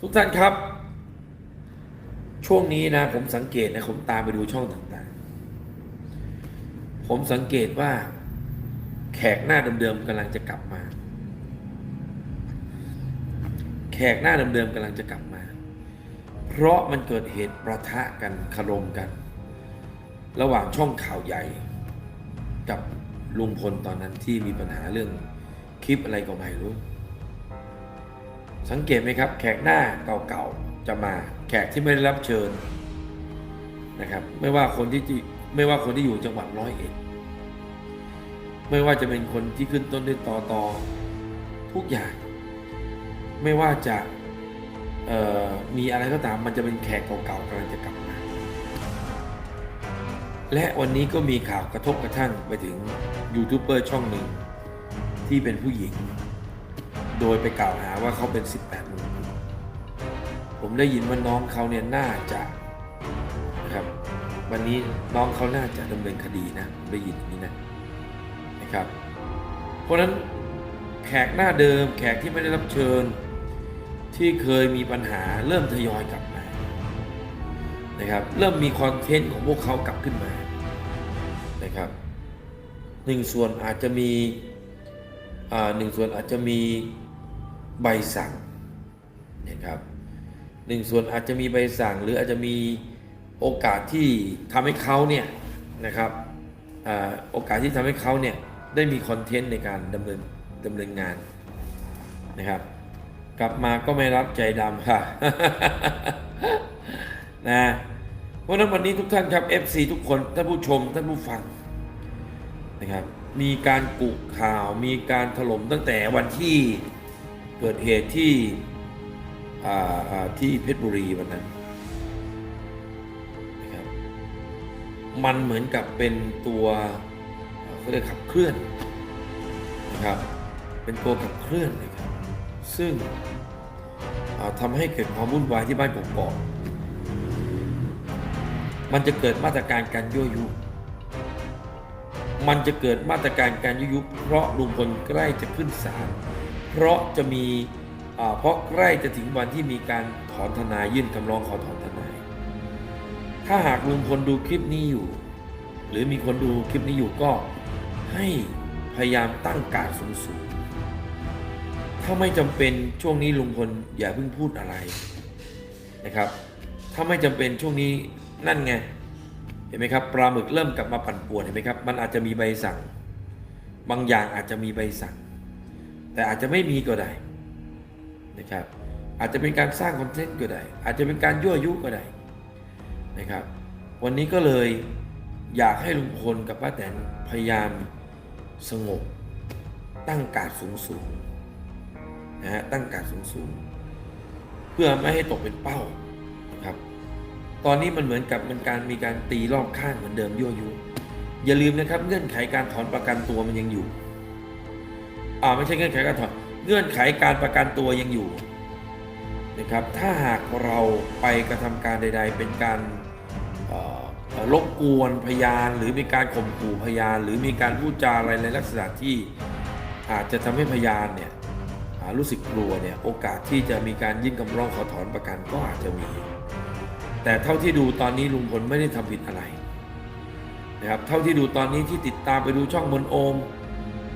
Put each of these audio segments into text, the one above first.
ทุกท่านครับ ช่วงนี้นะ ผมสังเกตนะ ผมตามไปดูช่องต่างๆ ผมสังเกตว่า แขกหน้าเดิมๆกำลังจะกลับมา แขกหน้าเดิมๆกำลังจะกลับมา เพราะมันเกิดเหตุประทะกันคารมกัน ระหว่างช่องข่าวใหญ่ กับลุงพลตอนนั้นที่มีปัญหาเรื่องคลิปอะไรก็ไม่รู้ สังเกตไหมครับ แขกหน้าเก่าๆจะมาแขกที่ไม่ได้รับเชิญนะครับ ไม่ว่าคนที่ไม่ว่าคนที่อยู่จังหวัดร้อยเอ็ดไม่ว่าจะเป็นคนที่ขึ้นต้นด้วยตอตอทุกอย่าง ไม่ว่าจะมีอะไรก็ตามมันจะเป็นแขกเก่าๆกำลังจะกลับมา และวันนี้ก็มีข่าวกระทบกระทั่งไปถึงยูทูบเบอร์ช่องหนึ่งที่เป็นผู้หญิง โดยไปกล่าวหาว่าเขาเป็น 18มงกุฎผมได้ยินว่าน้องเขาเนี่ยน่าจะนะครับ วันนี้น้องเขาน่าจะดำเนินคดีนะผมได้ยินอย่างนี้นะนะครับ เพราะฉะนั้นแขกหน้าเดิมแขกที่ไม่ได้รับเชิญที่เคยมีปัญหาเริ่มทยอยกลับมานะครับ เริ่มมีคอนเทนต์ของพวกเขากลับขึ้นมานะครับหนึ่งส่วนอาจจะมีอ่าหนึ่งส่วนอาจจะมี ใบสั่งนะครับหนึ่งส่วนอาจจะมีใบสั่งหรืออาจจะมีโอกาสที่ทำให้เขาเนี่ยนะครับอโอกาสที่ทำให้เขาเนี่ยได้มีคอนเทนต์ในการดำเนินดำเนินงานนะครับ กลับมาก็ไม่รับใจดำค่ะนะเพราะฉะนั้นวันนี้ทุกท่านครับ FC ทุกคนท่านผู้ชมท่านผู้ฟังนะครับมีการกุข่าวมีการถล่มตั้งแต่วันที่ เกิดเหตุที่ที่เพชรบุรีวันนั้นนะครับมันเหมือนกับเป็นตัวเขาเรียกขับเคลื่อนนะครับเป็นตัวขับเคลื่อนนะครับซึ่งอ่าทำให้เกิดความวุ่นวายที่บ้านกกอกมันจะเกิดมาตรการการยั่วยุ มันจะเกิดมาตรการการยุยุ เพราะลุงพลใกล้จะขึ้นศาล เพราะจะมีเพราะใกล้จะถึงวันที่มีการถอนทนายยื่นคำร้องขอถอนทนาย ถ้าหากลุงพลดูคลิปนี้อยู่ หรือมีคนดูคลิปนี้อยู่ก็ให้พยายามตั้งการสูงสูงๆถ้าไม่จำเป็นช่วงนี้ลุงพลอย่าเพิ่งพูดอะไรนะครับ ถ้าไม่จำเป็นช่วงนี้นั่นไงเห็นไหมครับปลาหมึกเริ่มกลับมาปั่นป่วนเห็นไหมครับมันอาจจะมีใบสั่ง บางอย่างอาจจะมีใบสั่ง แต่อาจจะไม่มีก็ได้นะครับ อาจจะเป็นการสร้างคอนเทนต์ก็ได้ อาจจะเป็นการยั่วยุก็ได้นะครับ วันนี้ก็เลยอยากให้ลุงพลกับป้าแตนพยายามสงบ ตั้งการสูงสูงๆนะฮะตั้งการสูงสูงๆเพื่อไม่ให้ตกเป็นเป้านะครับ ตอนนี้มันเหมือนกับมันการมีการตีรอบข้างเหมือนเดิมยั่วยุอย่าลืมนะครับเงื่อนไขการถอนประกันตัวมันยังอยู่ อ่าไม่ใช่เงื่อนไขการถอนเงื่อนไขการประกันตัวยังอยู่นะครับถ้าหากเราไปกระทำการใด ๆ เป็นการเอ่อเอ่อรบกวนพยาน หรือมีการข่มขู่พยาน หรือมีการพูดจาอะไรในลักษณะที่อาจจะทำให้พยานเนี่ยอ่ารู้สึกกลัวเนี่ยโอกาสที่จะมีการยื่นคำร้องขอถอนประกันก็อาจจะมี แต่เท่าที่ดูตอนนี้ลุงพลไม่ได้ทำผิดอะไรนะครับเท่าที่ดูตอนนี้ที่ติดตามไปดูช่องมนโอม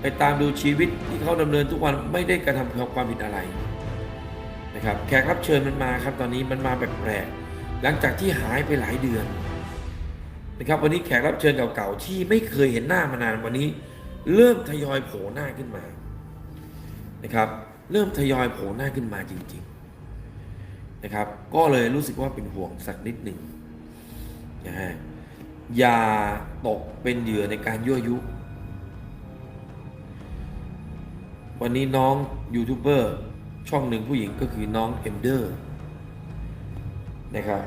ไปตามดูชีวิตที่เขาดำเนินทุกวันไม่ได้กระทำความผิดอะไรนะครับแขกรับเชิญมันมาครับตอนนี้มันมาแปลกๆหลังจากที่หายไปหลายเดือนนะครับวันนี้แขกรับเชิญเก่าๆที่ไม่เคยเห็นหน้ามานานวันนี้ เริ่มทยอยโผล่หน้าขึ้นมานะครับเริ่มทยอยโผล่หน้าขึ้นมาจริง ๆนะครับ ก็เลยรู้สึกว่าเป็นห่วงสักนิดหนึ่งนะฮะอย่าตกเป็นเหยื่อในการยั่วยุ วันนี้น้องยูทูบเบอร์ช่องหนึ่งผู้หญิงก็คือน้องเอมเดอร์นะครับ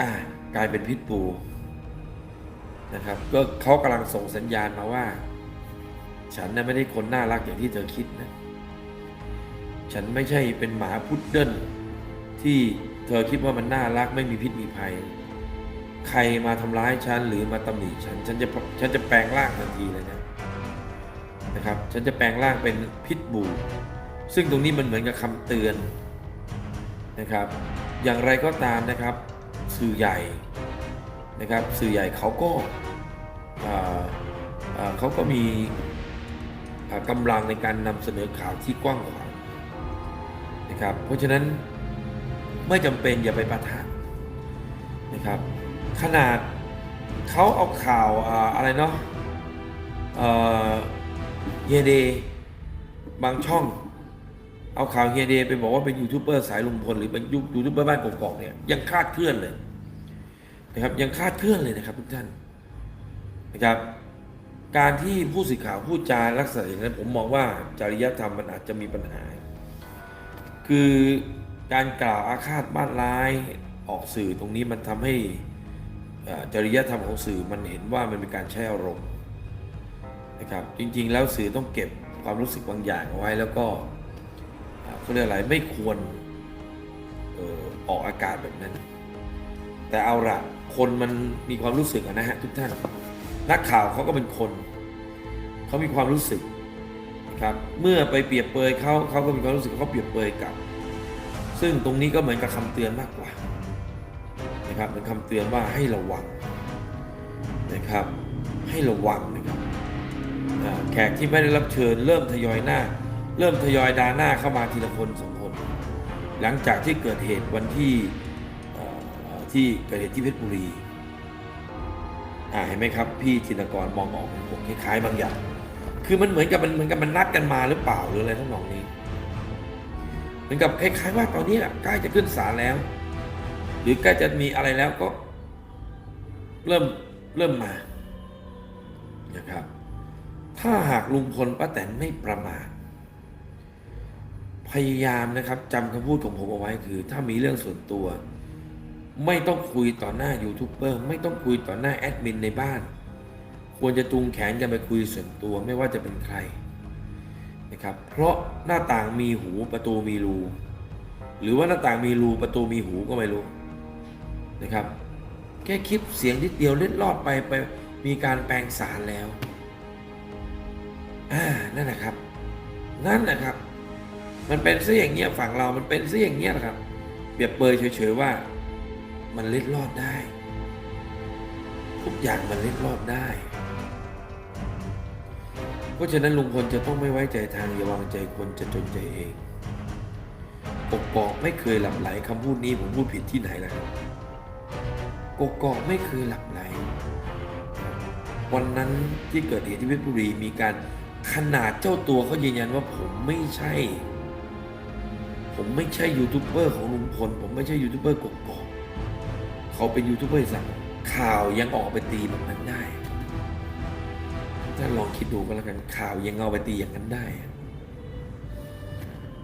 อ่ากลายเป็นพิษบูนะครับก็เขากำลังส่งสัญญาณมาว่า ฉันน่ะไม่ได้คนน่ารักอย่างที่เธอคิดนะ ฉันไม่ใช่เป็นหมาพุดเดิ้ลที่เธอคิดว่ามันน่ารักไม่มีพิษมีภัย ใครมาทำร้ายฉันหรือมาตำหนิฉัน ฉันจะฉันจะแปลงร่างทันทีเลยนะ นะครับ ฉันจะแปลงร่างเป็นพิษบูซึ่งตรงนี้มันเหมือนกับคำเตือนนะครับ อย่างไรก็ตามนะครับ สื่อใหญ่นะครับ สื่อใหญ่เขาก็าาเขาก็มีกำลังในการนำเสนอข่าวที่กว้างขวางนะครับ เพราะฉะนั้นไม่จำเป็นอย่าไปประทานนะครับ ขนาดเขาเอาข่าวอาอะไรเนาะ เอ่อเยเดบางช่อง เอาข่าวเฮียเดย์ไปบอกว่าเป็นยูทูบเบอร์สายลุงพลหรือเป็นยูยูทูบเบอร์บ้านกอกๆเนี่ยยังคาดเคลื่อนเลยนะครับยังคาดเคลื่อนเลยนะครับทุกท่านนะครับการที่ผู้สื่อข่าวพูดจาลักษณะอย่างนั้นผมมองว่าจริยธรรมมันอาจจะมีปัญหา คือการกล่าวอาฆาตบ้านร้ายออกสื่อตรงนี้มันทำให้จริยธรรมของสื่อมันเห็นว่ามันเป็นการใช้อารมณ์ ครับจริงๆ แล้วสื่อต้องเก็บความรู้สึกบางอย่างเอาไว้แล้วก็อ่าเขาเรียกอะไรไม่ควรออออกอากาศแบบนั้น แต่เอาละคนมันมีความรู้สึกนะฮะทุกท่าน นักข่าวเขาก็เป็นคนเขามีความรู้สึกครับเมื่อไปเปรียบเปยเขาเขาก็มีความรู้สึกเขาเปรียบเปยกับ ซึ่งตรงนี้ก็เหมือนกับคำเตือนมากกว่านะครับเป็นคำเตือนว่าให้ระวังนะครับให้ระวังนะครับ แขกที่ไม่ได้รับเชิญ เริ่มทยอยหน้า เริ่มทยอยดาหน้าเข้ามาทีละคนสองคน หลังจากที่เกิดเหตุวันที่ที่เกิดเหตุที่เพชรบุรีอ่าเห็นไหมครับ พี่จินกรมองออกผมคล้ายๆบางอย่าง คือมันเหมือนกับมันเหมือนกับมันนัดกันมาหรือเปล่าหรืออะไรทั้งนองนี้เหมือนกับคล้ายๆว่าตอนนี้แหละใกล้จะขึ้นศาลแล้ว หรือใกล้จะมีอะไรแล้วก็ เริ่มเริ่มมานะครับ ถ้าหากลุงพลป้าแตนไม่ประมาทพยายามนะครับจำคำพูดของผมเอาไว้คือ ถ้ามีเรื่องส่วนตัว ไม่ต้องคุยต่อหน้ายูทูบเบอร์ไม่ต้องคุยต่อหน้าแอดมินในบ้าน ควรจะจูงแขนกันไปคุยส่วนตัวไม่ว่าจะเป็นใครนะครับ เพราะหน้าต่างมีหูประตูมีรู หรือว่าหน้าต่างมีรูประตูมีหูก็ไม่รู้นะครับ แค่คลิปเสียงนิดเดียวเล็ดลอดไปไปมีการแปลงสารแล้ว อ่านั่นแหละครับ นั่นแหละครับ มันเป็นซะอย่างเงี้ยฝั่งเรา มันเป็นซะอย่างเงี้ยนะครับ เปรียบเปยเฉยๆว่า มันเล็ดลอดได้ ทุกอย่างมันเล็ดลอดได้ เพราะฉะนั้นลุงพลจะต้องไม่ไว้ใจทางอย่าวางใจคนจะจนใจเองกกอกไม่เคยหลับไหลคำพูดนี้ผมพูดผิดที่ไหนล่ะครับกกอกไม่เคยหลับไหลวันนั้นที่เกิดเหตุที่เพชรบุรีมีการ ขนาดเจ้าตัวเขายืนยันว่าผมไม่ใช่ ผมไม่ใช่ยูทูบเบอร์ของลุงพลผมไม่ใช่ยูทูบเบอร์กกอกเขาเป็นยูทูบเบอร์สักข่าวยังออกไปตีแบบนั้นได้ท่านลองคิดดูก็แล้วกันข่าวยังเอาไปตีอย่างนั้นได้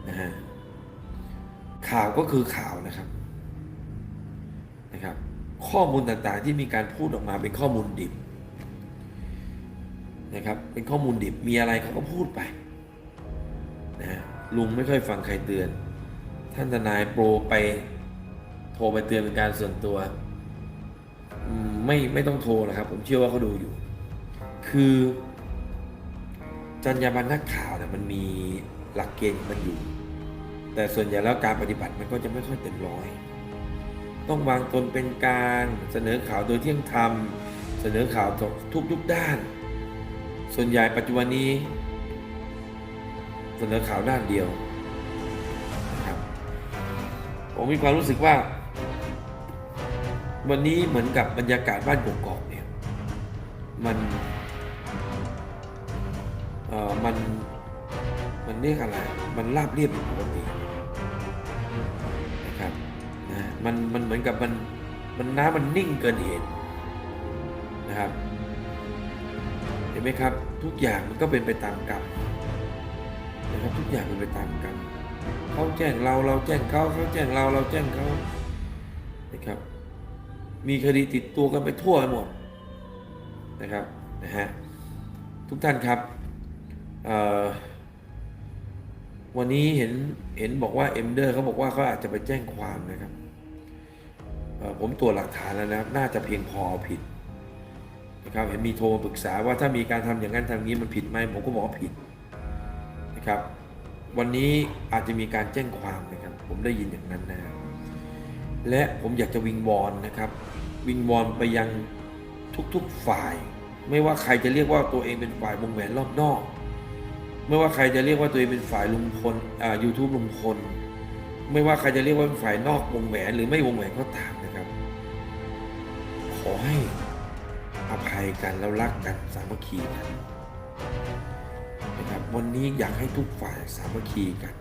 นะฮะข่าวก็คือข่าวนะครับนะครับ ข้อมูลต่างๆที่มีการพูดออกมาเป็นข้อมูลดิบ นะครับ เป็นข้อมูลดิบมีอะไรเขาก็พูดไปนะฮะลุงไม่ค่อยฟังใครเตือน ท่านทนายโปรไปโทรไปเตือนเป็นการส่วนตัว ไม่ไม่ต้องโทรนะครับ ผมเชื่อว่าเขาดูอยู่ คือจรรยาบรรณนักข่าวเนี่ยมันมีหลักเกณฑ์มันอยู่ แต่ส่วนใหญ่แล้วการปฏิบัติมันก็จะไม่ค่อยเต็มร้อย ต้องวางตนเป็นกลางเสนอข่าวโดยเที่ยงธรรม เสนอข่าวทุกทุกด้าน ส่วนใหญ่ปัจจุบันนี้เสนอข่าวด้านเดียวครับผมมีความรู้สึกว่า วันนี้เหมือนกับบรรยากาศบ้านกกอกเนี่ยมันเอ่อมันมันเรียกอะไรมันราบเรียบปกตินะครับนะมันมันเหมือนกับมันมันน้ำมันนิ่งเกินเหตุนะครับ ห็นไหมครับ ทุกอย่างมันก็เป็นไปตามกรรมนะครับทุกอย่างเป็นไปตามกรรมเขาแจ้งเราเราแจ้งเขาเขาแจ้งเราเราแจ้งเขานะครับ มีคดีติดตัวกันไปทั่วไปหมดนะครับนะฮะทุกท่านครับวันนี้เห็นเห็นบอกว่าเอ็มเดอร์เขาบอกว่าเขาอาจจะไปแจ้งความนะครับผมตรวจหลักฐานแล้วนะครับ น่าจะเพียงพอเอาผิด นะครับเห็นมีโทรมาปรึกษาว่าถ้ามีการทำอย่างนั้นทำนี้มันผิดไหมผมก็บอกว่าผิดนะครับ วันนี้อาจจะมีการแจ้งความนะครับ ผมได้ยินอย่างนั้นนะและผมอยากจะวิงวอนนะครับ วิงวอนไปยังทุกๆฝ่าย ไม่ว่าใครจะเรียกว่าตัวเองเป็นฝ่ายวงแหวนรอบนอก ไม่ว่าใครจะเรียกว่าตัวเองเป็นฝ่ายลุงพลอ่ายูทูบลุงพลไม่ว่าใครจะเรียกว่าเป็นฝ่ายนอกวงแหวนหรือไม่วงแหวนก็ตามนะครับ ขอให้ ภัยกันแล้วรักกันสามัคคีกันนะครับวันนี้อยากให้ทุกฝ่ายสามัคคีกัน